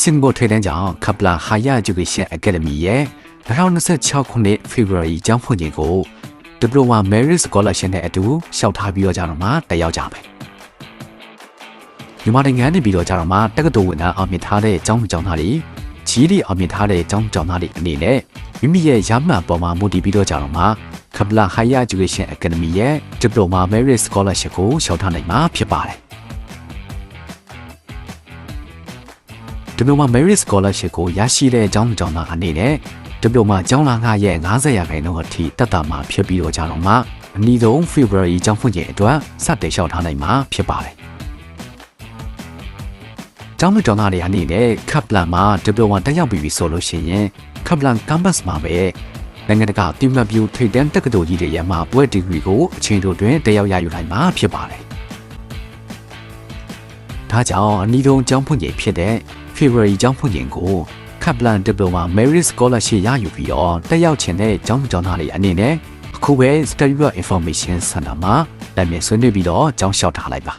စင်ကာပူထိပ်တန်းကျောင်းကပလာ Higher Education Academy ရဲ့2026ခုနှစ် February ကျောင်းဖွင့်ချိန်ကို Diploma Merit Scholarship နဲ့အတူရှောက်ထားပြီးတော့ကြတော့မှတက်ရောက်ကြပဲမြန်မာနိုင်ငံနေပြီးတော့ကြတော့မှတက္ကသိုလ်ဝင်သားအောင်မြင်ထားတဲ့ကျောင်းကျောင်းသားတွေကြီးတွေအောင်မြင်ထားတဲ့ကျောင်းကျောင်းသားတွေအနေနဲ့မိမိရဲ့ရမှန်ပေါ်မှာမူတည်ပြီးတော့ကြတော့မှကပလာ Higher Education Academy ရဲ့ Diploma Merit Scholarship ကိုရှောက်ထားနိုင်မှာဖြစ်ပါတယ် ဒီလိုမှ Merit Scholarship ကိုရရှိတဲ့အကြောင်းကြောင့်သားအနေနဲ့ဒီလိုမှကျောင်းလာငါရဲ့90ရာခိုင်နှုန်းအထိတက်တာမှာဖြစ်ပြီးတော့ကြတော့မှအနည်းဆုံး February ကျောင်းဖွင့်ချိန်အတွက်စတင်လျှောက်ထားနိုင်မှာဖြစ်ပါတယ်။ကျောင်းကျောင်းသားတွေအနေနဲ့ကပ်ပလန်မှာဒီလိုမှတက်ရောက်ပြီးပြီဆိုလို့ရှိရင်ကပ်ပလန် campus မှာပဲနိုင်ငံတကာတိမတ်ပြူထိပ်တန်းတက္ကသိုလ်ကြီးတွေရဲ့မှာဘွဲ့ဒီဂရီကိုအချိန်တိုတွင်တက်ရောက်ရယူနိုင်မှာဖြစ်ပါတယ်။ ဒါကြောင့်အနည်းဆုံးကျောင်းဖွင့်ချိန်ဖြစ်တဲ့ February ကျောင်းဖွင့်ချိန်ကို Kaplan Diploma Merit Scholarship ရယူပြီးတော့တက်ရောက်ခြင်းတဲ့ကျောင်းကျောင်းသားတွေအနေနဲ့အခုပဲ Study Information Center မှာတိုင်ပင်ဆွေးနွေးပြီးတော့ကျောင်းလျှောက်ထားလိုက်ပါ